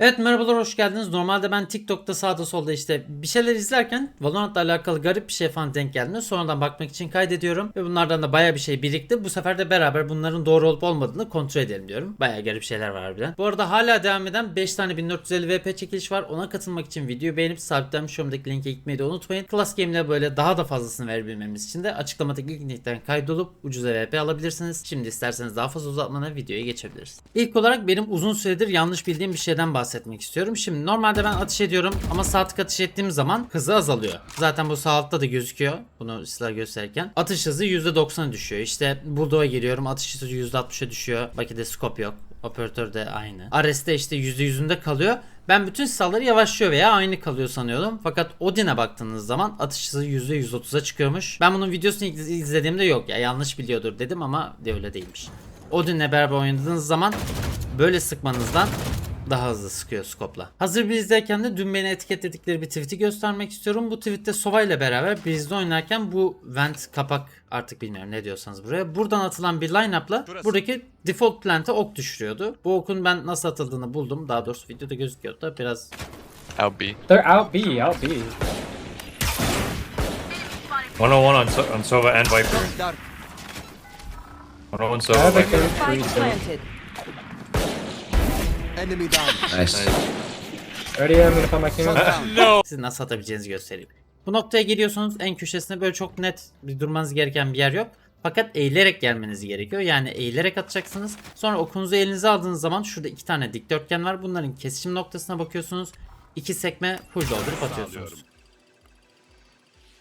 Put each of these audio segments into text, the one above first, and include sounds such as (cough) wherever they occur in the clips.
Evet merhabalar hoş geldiniz. Normalde ben TikTok'ta sağda solda işte bir şeyler izlerken Valorant'la alakalı garip bir şey falan denk geldiğinde sonradan bakmak için kaydediyorum. Ve bunlardan da baya bir şey birikti. Bu sefer de beraber bunların doğru olup olmadığını kontrol edelim diyorum. Baya garip şeyler var harbiden. Bu arada hala devam eden 5 tane 1450 VP çekiliş var. Ona katılmak için videoyu beğenip sabitlenmiş yorumdaki linke gitmeyi de unutmayın. Class Game'le böyle daha da fazlasını verebilmemiz için de açıklamadaki linkten kaydolup ucuza VP alabilirsiniz. Şimdi isterseniz daha fazla uzatmadan videoya geçebiliriz. İlk olarak benim uzun süredir yanlış bildiğim bir şeyden bahsetmek istiyorum. Şimdi normalde ben atış ediyorum ama sağ tık atış ettiğim zaman hızı azalıyor. Zaten bu sağ altta da gözüküyor. Bunu silah gösterirken. Atış hızı %90'a düşüyor. İşte Bulldog'a geliyorum atış hızı %60'a düşüyor. Baki'de scope yok. Operatör de aynı. Ares'te işte %100'ünde kalıyor. Ben bütün silahları yavaşlıyor veya aynı kalıyor sanıyordum. Fakat Odin'e baktığınız zaman atış hızı %130'a çıkıyormuş. Ben bunun videosunu iz- izlediğimde yok ya yanlış biliyordur dedim ama de öyle değilmiş. Odin'le beraber oynadığınız zaman böyle sıkmanızdan daha hızlı sıkıyor skopla. Hazır bir izlerken de dün beni etiketledikleri bir tweet'i göstermek istiyorum. Bu tweette Sova ile beraber bizde oynarken bu vent kapak artık bilmiyorum ne diyorsanız buraya. Buradan atılan bir line-up'la buradaki default plant'e ok düşürüyordu. Bu okun ben nasıl atıldığını buldum. Daha doğrusu videoda gözüküyordu da biraz Out B. They're out B, out B. 101 on, so- on Sova and Viper. 101 Sova, Havoc Viper. Enemy down. Nice. Ready, I'm gonna put my king on. siz nasıl atabileceğinizi göstereyim. Bu noktaya geliyorsunuz en köşesinde böyle çok net bir durmanız gereken bir yer yok. Fakat eğilerek gelmeniz gerekiyor. Yani eğilerek atacaksınız. Sonra okunuzu elinize aldığınız zaman şurada iki tane dikdörtgen var. Bunların kesişim noktasına bakıyorsunuz. İki sekme full doldurup atıyorsunuz.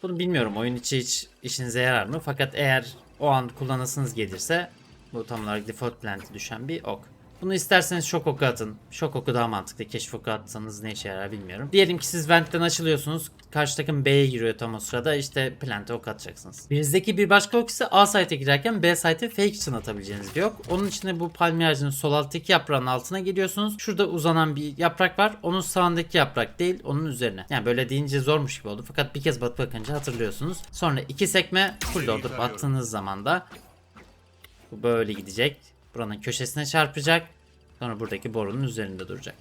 Bunu bilmiyorum oyun içi hiç işinize yarar mı? Fakat eğer o an kullanasınız gelirse bu tam olarak default plant'e düşen bir ok. Bunu isterseniz şok oku atın. Şok oku daha mantıklı. Keşif oku atsanız ne işe yarar bilmiyorum. Diyelim ki siz vent'ten açılıyorsunuz. Karşı takım B'ye giriyor tam o sırada. işte plant'e ok atacaksınız. Birizdeki bir başka ok ise A site'e girerken B site'e fake için atabileceğiniz bir ok. Onun için de bu palmiye ağacının sol alttaki yaprağın altına geliyorsunuz. Şurada uzanan bir yaprak var. Onun sağındaki yaprak değil, onun üzerine. Yani böyle deyince zormuş gibi oldu. Fakat bir kez bakıp bakınca hatırlıyorsunuz. Sonra iki sekme full doldurup attığınız zaman da bu böyle gidecek. Buranın köşesine çarpacak. Sonra buradaki borunun üzerinde duracak.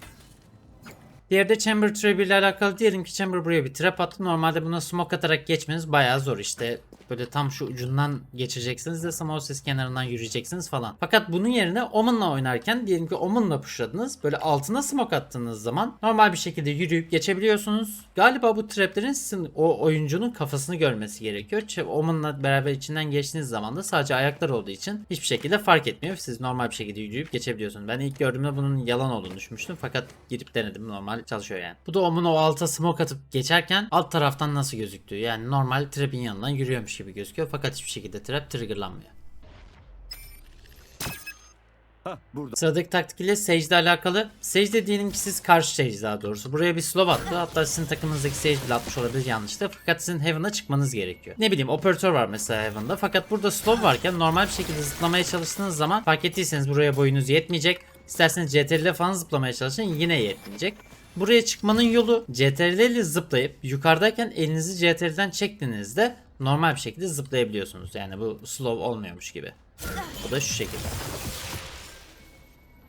Diğeri de Chamber Trap ile alakalı diyelim ki Chamber buraya bir trap attı. Normalde buna smoke atarak geçmeniz bayağı zor işte. Böyle tam şu ucundan geçeceksiniz de smoke ses kenarından yürüyeceksiniz falan. Fakat bunun yerine Omen'la oynarken diyelim ki Omen'la pushladınız. Böyle altına smoke attığınız zaman normal bir şekilde yürüyüp geçebiliyorsunuz. Galiba bu traplerin sizin o oyuncunun kafasını görmesi gerekiyor. Omen'la beraber içinden geçtiğiniz zaman da sadece ayaklar olduğu için hiçbir şekilde fark etmiyor. Siz normal bir şekilde yürüyüp geçebiliyorsunuz. Ben ilk gördüğümde bunun yalan olduğunu düşünmüştüm. Fakat girip denedim normal çalışıyor yani. Bu da Omen o alta smoke atıp geçerken alt taraftan nasıl gözüktüğü. Yani normal trap'in yanından yürüyormuş gibi gözüküyor. Fakat hiçbir şekilde trap triggerlanmıyor. burada. Sıradaki taktik ile Sage ile alakalı. Sage de diyelim ki siz karşı Sage daha doğrusu. Buraya bir slow attı. Hatta sizin takımınızdaki Sage bile atmış olabilir yanlışlıkla. Fakat sizin Heaven'a çıkmanız gerekiyor. Ne bileyim operatör var mesela Heaven'da. Fakat burada slow varken normal bir şekilde zıplamaya çalıştığınız zaman fark ettiyseniz buraya boyunuz yetmeyecek. İsterseniz CTRL ile falan zıplamaya çalışın yine yetmeyecek. Buraya çıkmanın yolu CTRL ile zıplayıp yukarıdayken elinizi CTRL'den çektiğinizde normal bir şekilde zıplayabiliyorsunuz. Yani bu slow olmuyormuş gibi. Bu da şu şekilde.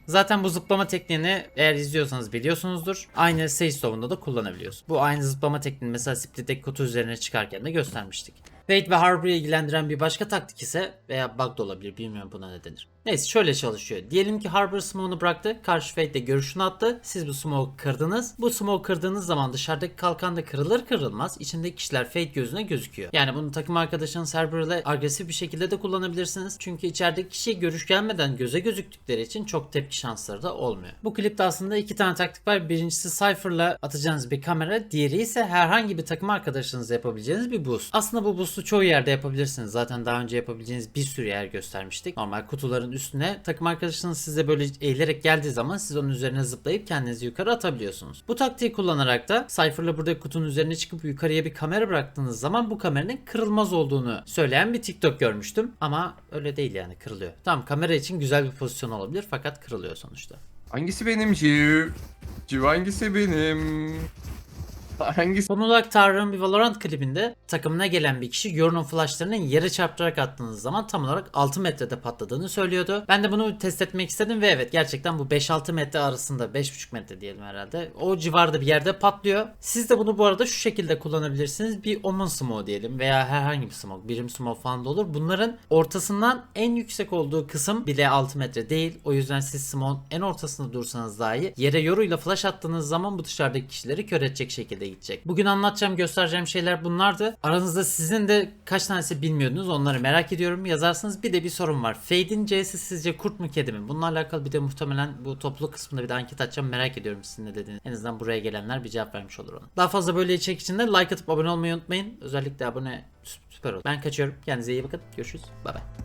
Zaten bu zıplama tekniğini eğer izliyorsanız biliyorsunuzdur. Aynı Stone'da da kullanabiliyorsun. Bu aynı zıplama tekniğini mesela Split'teki kutu üzerine çıkarken de göstermiştik. Fate ve Harbor'ı ilgilendiren bir başka taktik ise veya bug da olabilir bilmiyorum buna ne denir. Neyse şöyle çalışıyor. Diyelim ki Harbor smoke'unu bıraktı. Karşı Fate de görüşünü attı. Siz bu smoke kırdınız. Bu smoke kırdığınız zaman dışarıdaki kalkan da kırılır kırılmaz içindeki kişiler Fate gözüne gözüküyor. Yani bunu takım arkadaşınız Harbor agresif bir şekilde de kullanabilirsiniz. Çünkü içerideki kişiye görüş gelmeden göze gözüktükleri için çok tepki şansları da olmuyor. Bu klipte aslında iki tane taktik var. Birincisi Cypher'la atacağınız bir kamera. Diğeri ise herhangi bir takım arkadaşınızla yapabileceğiniz bir boost. Aslında bu boost'u çoğu yerde yapabilirsiniz. Zaten daha önce yapabileceğiniz bir sürü yer göstermiştik. Normal kutuların üstüne takım arkadaşınız size böyle eğilerek geldiği zaman siz onun üzerine zıplayıp kendinizi yukarı atabiliyorsunuz. Bu taktiği kullanarak da Cypher'la burada kutunun üzerine çıkıp yukarıya bir kamera bıraktığınız zaman bu kameranın kırılmaz olduğunu söyleyen bir TikTok görmüştüm. Ama öyle değil yani kırılıyor. Tamam kamera için güzel bir pozisyon olabilir fakat kırılıyor sonuçta. Hangisi benim Civ? Civ hangisi benim? (laughs) Hangisi? Son olarak Tarık'ın bir Valorant klibinde takımına gelen bir kişi Yorun'un flashlarını yere çarptırarak attığınız zaman tam olarak 6 metrede patladığını söylüyordu. Ben de bunu test etmek istedim ve evet gerçekten bu 5-6 metre arasında 5.5 metre diyelim herhalde. O civarda bir yerde patlıyor. Siz de bunu bu arada şu şekilde kullanabilirsiniz. Bir Omen Smoke diyelim veya herhangi bir smoke, birim smoke falan da olur. Bunların ortasından en yüksek olduğu kısım bile 6 metre değil. O yüzden siz smoke'un en ortasında dursanız dahi yere yoruyla flash attığınız zaman bu dışarıdaki kişileri kör edecek şekilde gidecek. Bugün anlatacağım, göstereceğim şeyler bunlardı. Aranızda sizin de kaç tanesi bilmiyordunuz onları merak ediyorum. Yazarsınız. Bir de bir sorun var. Fade'in C'si sizce kurt mu kedi mi? Bununla alakalı bir de muhtemelen bu topluluk kısmında bir de anket açacağım. Merak ediyorum sizin ne dediğiniz. En azından buraya gelenler bir cevap vermiş olur ona. Daha fazla böyle içerik için de like atıp abone olmayı unutmayın. Özellikle abone süper olur. Ben kaçıyorum. Kendinize iyi bakın. Görüşürüz. Bay bay.